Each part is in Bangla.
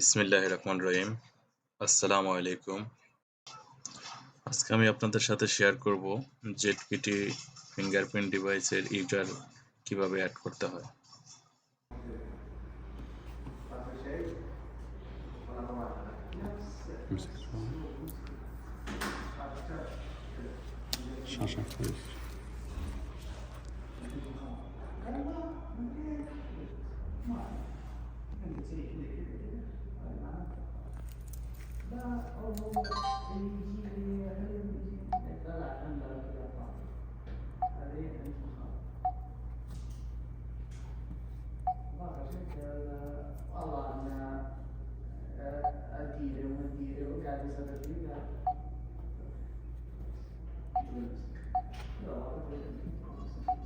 বিসমিল্লাহ রহমান রহিম আসসালামু আলাইকুম আজকে আমি আপনাদের সাথে শেয়ার করব জেটপিটি ফিঙ্গারপ্রিন্ট ডিভাইসের ইউজার কীভাবে অ্যাড করতে হয়। Sasha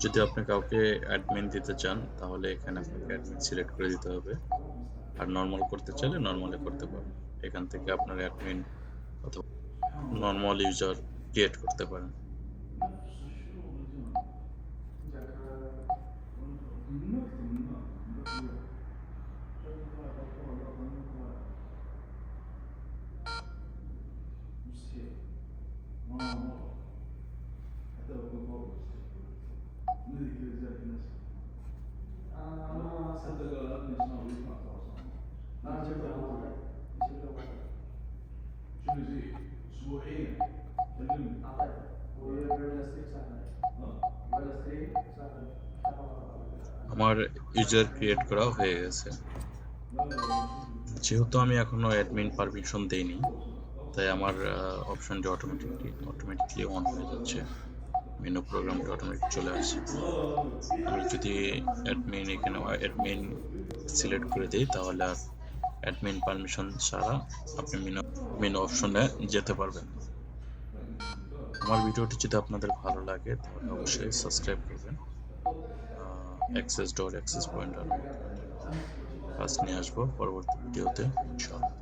যদি আপনি কাউকে অ্যাডমিন দিতে চান, তাহলে এখানে আপনাকে অ্যাডমিন সিলেক্ট করে দিতে হবে। আর নর্মাল করতে চাইলে নর্মালে করতে পারেন এখান থেকে আপনার অ্যাডমিন অথবা নর্মাল ইউজার ক্রিয়েট করতে পারেন। আমার ইউজার ক্রিয়েট করা হয়ে গেছে। যেহেতু আমি এখনও অ্যাডমিন পারমিশন দেইনি, তাই আমার অপশনটি অটোমেটিকলি অটোমেটিকলি অন হয়ে যাচ্ছে। মেনু প্রোগ্রামটি অটোমেটিক চলে আসছে। আমি যদি অ্যাডমিন এখানে অ্যাডমিন সিলেক্ট করে দিই, তাহলে আর অ্যাডমিন পারমিশন ছাড়া আপনি মেনু মেনু অপশনে যেতে পারবেন। আমার ভিডিওটি যদি আপনাদের ভালো লাগে, তাহলে অবশ্যই সাবস্ক্রাইব করবেন। অ্যাক্সেস ডট অ্যাক্সেস পয়েন্ট আর কাজ নিয়ে আসব, পরবর্তী ভিডিওতে, ইনশাআল্লাহ।